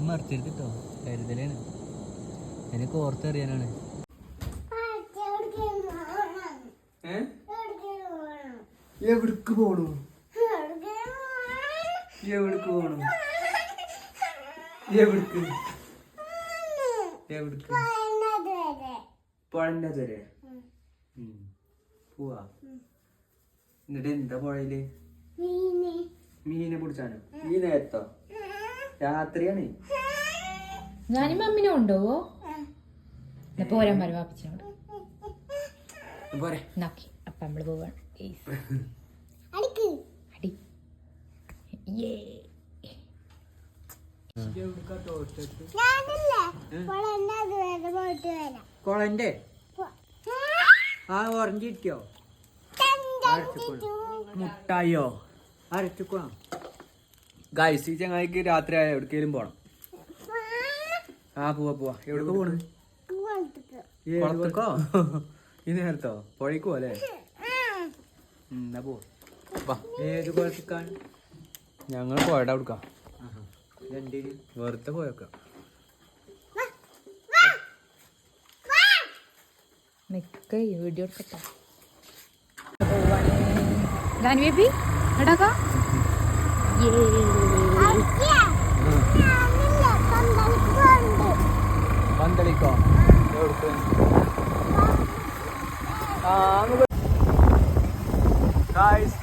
എല്ലാം മറിച്ചെടുത്ത് കേട്ടോ. കരുതലാണ്. എനിക്ക് ഓർത്തെറിയാനാണ് എവിടക്ക് പോണു? എവിടക്ക് പോണു? എവിടക്ക്? എവിടക്ക്? പുഴന്റെ അതുവരെ പോവാ. എന്നിട്ട് എന്താ പുഴയിൽ മീനെ. പിടിച്ചാനോ? ഈ നേരത്തോ? രാത്രിയാണ്? ഞാനും മമ്മിനെ കൊണ്ടുപോവോ എന്നാ പോരാൻ പറയും വാപ്പിച്ചോണ്ട് നോക്കി അപ്പൊ നമ്മൾ പോവാണ്. ഏയ്. അടി. ഏ കൊളന്റെ. ആ ഓറഞ്ച് കിട്ടിയോ മുട്ടായോ അരച്ചുക്കോ ഗൈസ് ഈ ചങ്ങായിക്ക് രാത്രി ആയ എവിടേക്കേലും പോണം. ആ പോവാ പോവാ. എവിടേക്ക് പോണ്? കുളത്തേക്കോ? ഈ നേരത്തോ? പുഴയ്ക്കോ പോലെ എന്നാ പോവാ. ഏത് കുളത്തിക്കാൻ ഞങ്ങൾ പോയടാ കൊടുക്കാം വെറുതെ പോയേക്കാം. നിക്ക വീഡിയോ എടുക്കട്ടെ. പോവാണ്. ദാനി ബേബി എടാക്കാ പന്തളിക്കോ?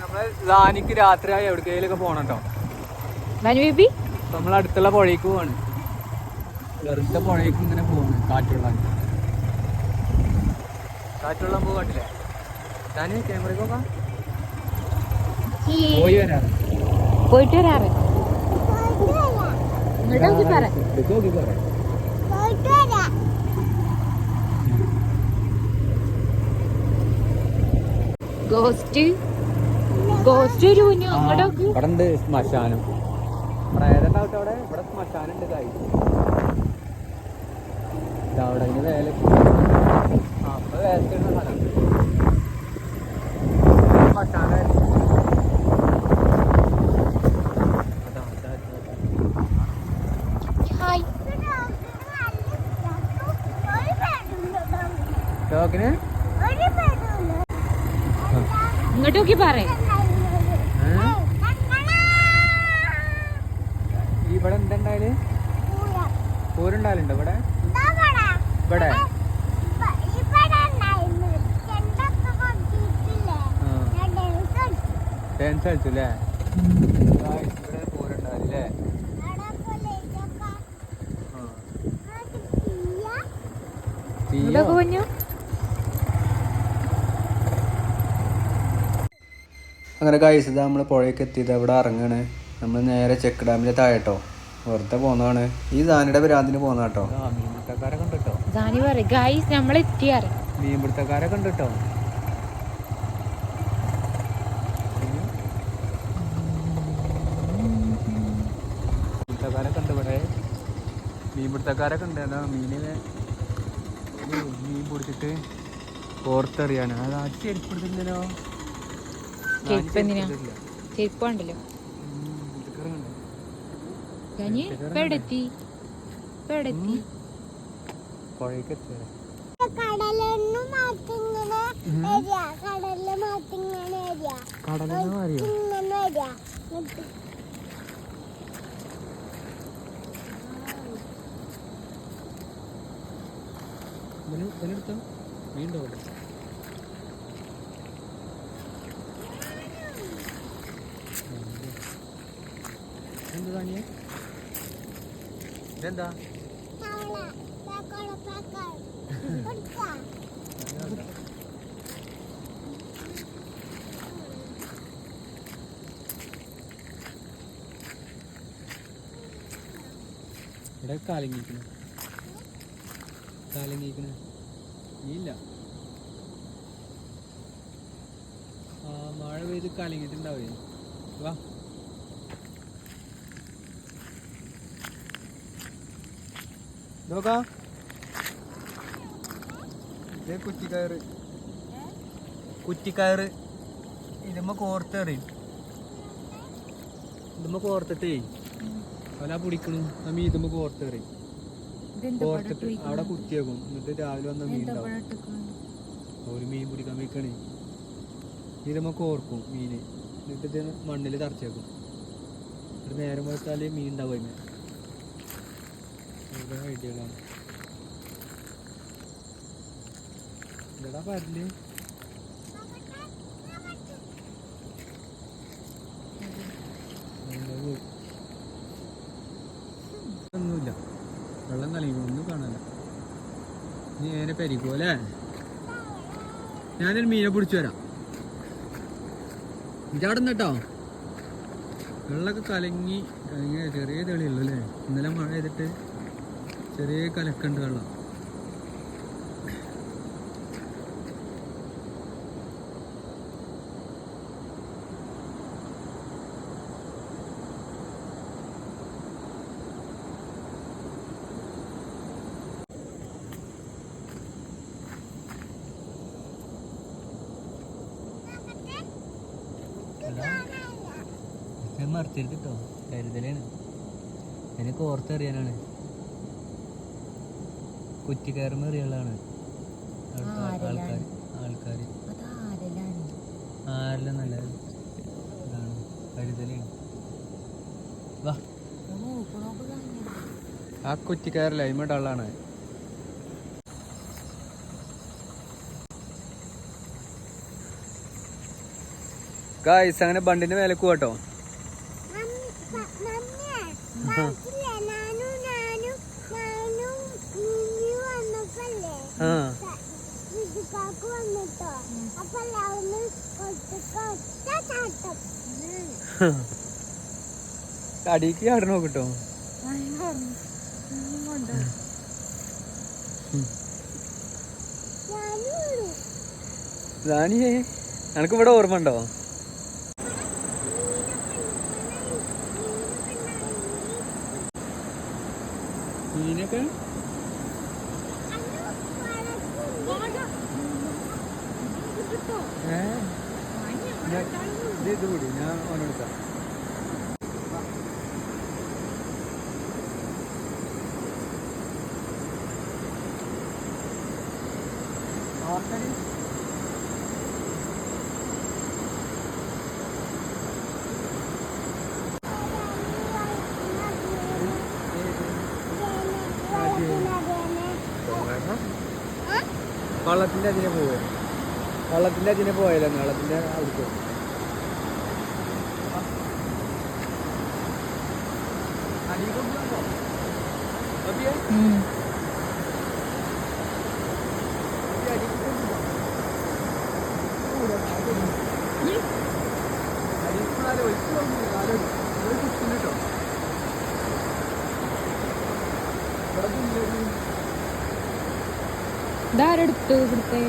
നമ്മൾ ലാനിക്ക് രാത്രിയായി എവിടേക്കെങ്കിലൊക്കെ പോണം കേട്ടോ നമ്മൾ അടുത്തുള്ള പുഴയ്ക്ക് പോവാണ്. വെറുതെ പുഴയ്ക്ക് ഇങ്ങനെ പോവാണ് കാറ്റുള്ള. കാറ്റുള്ള പോ കാട്ടില്ലേ ഞാൻ ക്യാമറയ്ക്ക് നോക്കാം. പോയി വരാറ് പോയിട്ട് വരാറ്. ഇങ്ങോട്ട് നോക്കി പറ ഇത് നോക്കി പറ ഗോസ്റ്റ് ഗോസ്റ്റ് ഒരു കുഞ്ഞു ഇവിടെ ഉണ്ട് ശ്മശാനം. പ്രേതണ്ടാവട്ടെ അവിടെ? ഇവിടെ ശ്മശാനം ഉണ്ട് കായി അവിടെ വേല അപ്പൊ വേലത്തിടുന്ന സ്ഥലം. ഹായ് ഡോഗിന് ഇങ്ങോട്ട് നോക്കി പറ ഇവിടെ എന്തുണ്ടായാൽ? പൂരുണ്ടായാലുണ്ടോ ഇവിടെ? ഇവിടെ? ഡാൻസ് കളിച്ചു അല്ലേ? ഇവിടെ പോരുണ്ടാവില്ലേ ഇങ്ങോട്ട് അങ്ങനെ കഴിച്ചത് നമ്മൾ പുഴയ്ക്ക് എത്തിയത്. അവിടെ ഇറങ്ങാണ്. നമ്മൾ നേരെ ചെക്ക് ഡാമിന്റെ താഴെട്ടോ. വെറുതെ പോന്നതാണ്. ഈ സാനിയുടെ ഭ്രാന്തിന് പോന്ന കേട്ടോ മീൻപിടുത്തക്കാരെ കണ്ടിട്ടോ? ദാനി പറ ഗൈസ് നമ്മൾ എത്തിയാറ് മീൻപിടുത്തക്കാരെ കണ്ടിട്ടോ? മീൻപിടുത്തക്കാരെ കണ്ട് ഇവിടെ. മീൻപിടുത്തക്കാരെ കണ്ട്. എന്താ മീനിനെ മീൻ പിടിച്ചിട്ട് ഓർത്തെറിയാണ് അത് ആ ചെരുപ്പ് എടുത്തില്ലല്ലോ ചെരുപ്പ് എന്തിനാ? ചെരുപ്പ് ഉണ്ടല്ലോ ദാനി ഇപ്പൊ എവിടെ എത്തി? ഇപ്പൊ എവിടെ എത്തി? പുഴയ്ക്ക് എത്തിയത് കടലൊന്നും മാറ്റിങ്ങനെ വരിക കടലിൽ മാറ്റിങ്ങനെ വരിക കടലെന്ന് പറയോ ഇങ്ങനെ വരിക എന്നിട്ട് ഇതിനെടുത്തോ വീണ്ടും അവിടെ എന്ത് കാണിയേ ഇതെന്താ ഇവിടെ കാലങ്ങിക്കണ ഇല്ല. ആ മഴ പെയ്ത് കാലിങ്ങിട്ടുണ്ടാവേ വാ. നോക്കാം. ഇതേ കുറ്റിക്കയറ്. കുറ്റിക്കയറ്. ഇതുമ്മ കോർത്തെറിയും ഇതുമ്മ കോർത്തിട്ടേ. അവന പിടിക്കണു. ആ മീതുമ്പോ കോർത്തെറി ഇതെന്താ കോർത്തിട്ട് അവിടെ കുത്തിയേക്കും. എന്നിട്ട് രാവിലെ വന്ന മീൻ ഉണ്ടാവും? ഒരു മീൻ പിടിക്കാൻ വെക്കണേ. ഇതമ്മ കോർക്കും മീന്. എന്നിട്ട് മണ്ണിൽ തറച്ചേക്കും. എന്നിട്ട് നേരം വെച്ചാൽ മീൻ ഉണ്ടാവും അതിന്. ഓരോ ഐഡിയകളാണ്. ഇതെടാ പരൽ. ഒന്നുമില്ല. വെള്ളം കളിക്കും ഒന്നും കാണാനില്ല. നീ നേരെ പെരിക്കോ ഞാനൊരു മീനെ പിടിച്ചു വരാം. ഇജാടെ കേട്ടോ. വെള്ളമൊക്കെ കലങ്ങി കലങ്ങിയ ചെറിയ തെളിയുള്ളൂ അല്ലേ? ഇന്നലെ മഴ ചെയ്തിട്ട് ചെറിയ കലക്കുണ്ട് വെള്ളം. മറിച്ചെടുത്ത് കേട്ടോ. കരുതലാണ്. എനിക്ക് ഓർത്തെറിയാനാണ്. കുറ്റി കയറുമ്പോൾ എറിയാനുള്ളതാണ് ആൾക്കാർ ആൾക്കാർ? ആരെല്ലാം? നല്ല ഇതാണ്. കരുതലാണ് വാ. ആ കുറ്റി കയറില്ല ആളാണ് ഗായ്സ് അങ്ങനെ ബണ്ടിന്റെ മേലെ പോവാട്ടോ. അടിക്ക് ചാടണം നോക്കിട്ടോ. റാണിയേ എനക്ക് ഇവിടെ ഓർമ്മ ഉണ്ടോ? മീനൊക്കെ ഏ ഞാൻ- ഇത് ഇത് കൂടി ഞാൻ ഓനെടുക്കാം വള്ളത്തിന്റെ അതിനെ പോവേ. വള്ളത്തിന്റെ അതിനെ പോയാലോ വെള്ളത്തിന്റെ അവിടുത്തെ ഉം. ഇതാരെടുത്തു ഇവിടുത്തെ?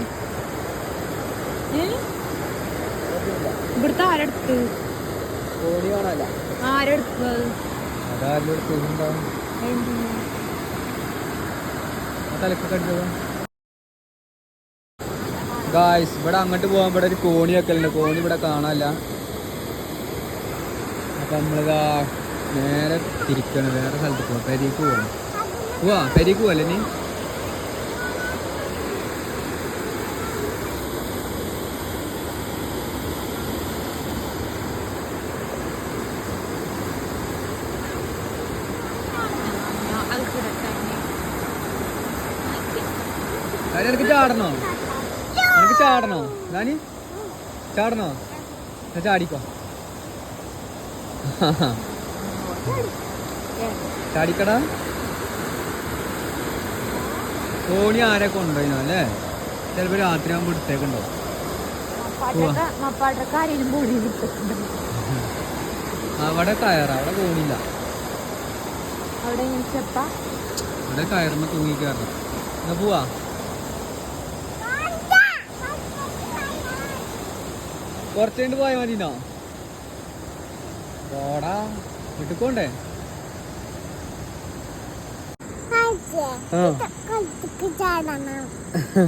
ഇവിടുത്തെ ആരെടുത്ത്? ആരെടുത്തു? ഗായ്സ് ഇവിടെ അങ്ങോട്ട് പോകാൻ ഇവിടെ ഒരു കോണി വെക്കലുണ്ട്. കോണി ഇവിടെ കാണാല്ല അപ്പൊ നമ്മളിതാ നേരെ തിരിക്കണം. വേറെ സ്ഥലത്ത് പോവാം. പെരീക്ക് പോവാ പോവാ പെരീക്ക് പോവല്ലേ നീ കാര്യം എനിക്ക് ചാടണോ? നിനക്ക് ചാടണോ? ഞാൻ ചാടണോ? ചാടിക്കോ. ചാടിക്കടാ. തോണി ആരെ കൊണ്ടുപോയിനോ അല്ലേ? ചിലപ്പോ രാത്രി ആകുമ്പോ എടുത്തേക്കുണ്ടോ? അവിടെ കയറ അവിടെ തോണില്ല അവിടെ കയറുമ്പോ തൂങ്ങി കയറണം എന്നാ പോവാ. കുറച്ച് കഴിഞ്ഞ് പോയാൽ മതിനോ പോടാ വീട്ടിക്കോണ്ടേ.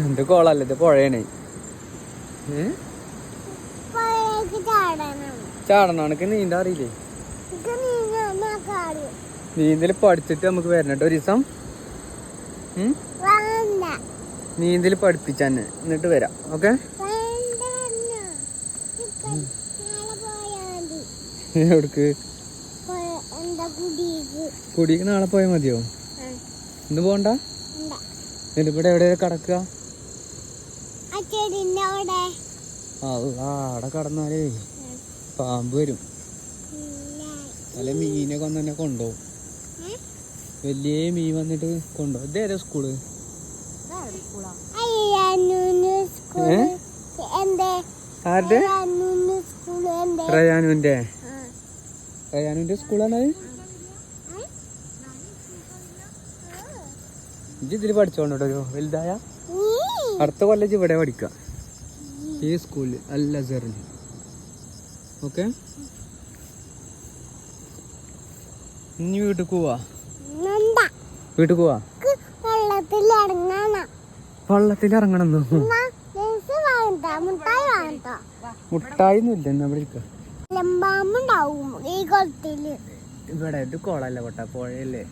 എന്റെ ഇത് കോളല്ല ഇത് പുഴയാണ്. ചാടണം? എനക്ക് നീന്താ അറിയില്ലേ? നീന്തൽ പഠിച്ചിട്ട് നമുക്ക് വരണട്ടോ ഒരു ദിവസം. നീന്തൽ പഠിപ്പിച്ചെന്നെ എന്നിട്ട് വരാം. ഓക്കെ വേണ്ട വേണ്ട. ഇപ്പൊ നാളെ പോയാ മതി എവിടേക്ക്? കുടിക്ക് നാളെ പോയാൽ മതിയോ? ഇന്ന് പോണ്ട? എന്നിട്ട് ഇവിടെ എവിടെ കിടക്കുക? അവിടെ. കടന്നാലേ പാമ്പ് വരും. അല്ല മീനെ കൊന്ന് തന്നെ കൊണ്ടുപോകും വലിയ മീൻ വന്നിട്ട് കൊണ്ടുപോകും ഇതേതാ സ്കൂൾ ഏ? ആരുടെ? റയാനുവിന്റെ. റയാനുവിന്റെ സ്കൂളാണ് ഇജ്ജ് ഇതിൽ പഠിച്ചോണ്ടോ ഒരു വലുതായ. അടുത്ത കോളേജ് ഇവിടെ പഠിക്കാം. ഈ സ്കൂളിൽ അല്ല സെറിൽ ഓക്കെ? ഇനി വീട്ടിൽ പോവാ? വീട്ടിൽ പോവാ? വെള്ളത്തിൽ ഇറങ്ങാനാ വള്ളത്തിൽ ഇറങ്ങണമെന്നോ എന്നാ ലേസ് വാങ്ങണ്ട മുട്ടായി വാങ്ങണ്ട മുട്ടായിന്നും ഇല്ല ഇവിടെ ഇത് കുളമല്ല പൊട്ട പുഴയല്ലേ?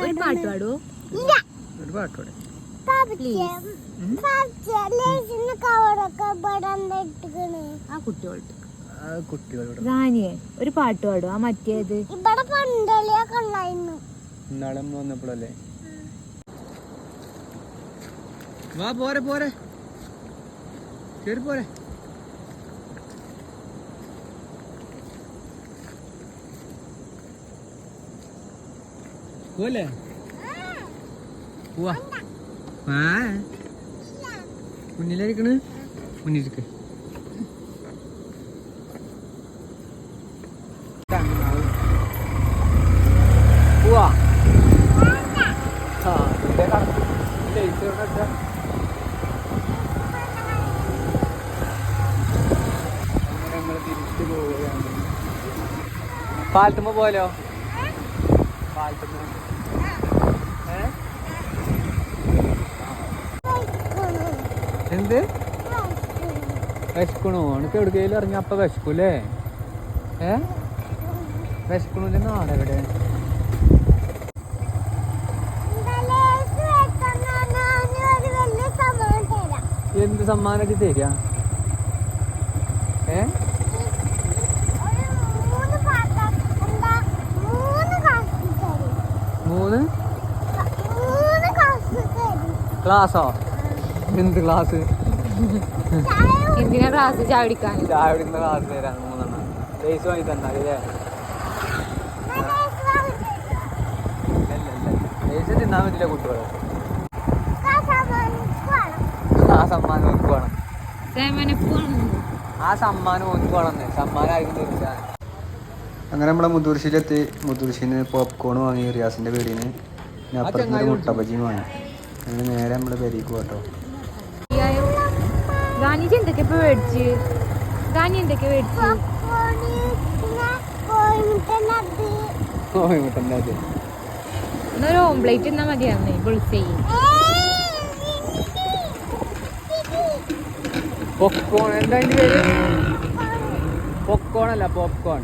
ഒരു പാട്ട് പാടുവോ? ഇല്ല. ഒരു ഇട്ടിക്കണ് ആ ആ കുട്ടികളോട്. റാനിയെ ഒരു പാട്ട് പാടും ആ മറ്റേത് ഇവിടെ പന്തളിയൊക്കെ ഉണ്ടായിരുന്നു ഇന്നാളെ നമ്മൾ വന്നപ്പോഴല്ലേ? വാ പോരെ പോരെ. കേറി പോരെ. പോലെ പോവാ. ആ മുന്നിലായിരിക്കണ് മുന്നിലേക്ക് പോവാ ആ ഇവിടെ കടന്നു ലൈറ്റ് ഇവിടെ വെച്ചാ അങ്ങനെ നമ്മൾ തിരിച്ചു പോവുകയാണ് പാലത്തുമ്പോ പോലോ? എന്ത്? വിശക്കണോ? എനിക്ക് എവിടെയെങ്കിലും ഇറങ്ങി അപ്പൊ വിശക്കൂലേ ഏ? വിശക്കണില്ല നാടെവിടെ? എന്ത് സമ്മാനമൊക്കെ തരിക? ഏ? മൂന്ന്? ക്ലാസ്സോ? എന്ത് ക്ലാസ്? എന്തിനാ ക്ലാസ് ചായ കുടിക്കുന്ന ക്ലാസ് തരാൻ മൂന്നെണ്ണം. ലേസ് വാങ്ങി തന്നാൽ അല്ലേ? കുടിക്കാൻ ലേസ് തിന്നാൻ പറ്റില്ല സമ്മാനിക്കണം ആ സമ്മാനം ഓർക്ക് വേണം. ആ സമ്മാനം ഓർക്ക് വേണം സമ്മാനം ആയിരിക്കും തീർച്ച അങ്ങനെ നമ്മളെ മുത്തൂർശിയിലെത്തി. മുത്തൂർശിന്ന് പോപ്കോൺ വാങ്ങി റിയാസിന്റെ വീടിന് പിന്നെ അപ്പുറത്ത് മുട്ട ബജിയും വാങ്ങി. അങ്ങനെ നേരെ നമ്മുടെ പെരീക്ക് പോട്ടോ ഗാനിജി എന്തൊക്കെ ഇപ്പൊ മേടിച്ച്? ഗാനി എന്തൊക്കെ മേടിച്ച്? എന്നൊരു ഓംപ്ലേറ്റ് എന്നാ മതിയാന്നേ ബുൾസൈ പോപ്കോൺ എന്താ അതിന്റെ പേര്? പോപ്കോൺ അല്ല പോപ്കോൺ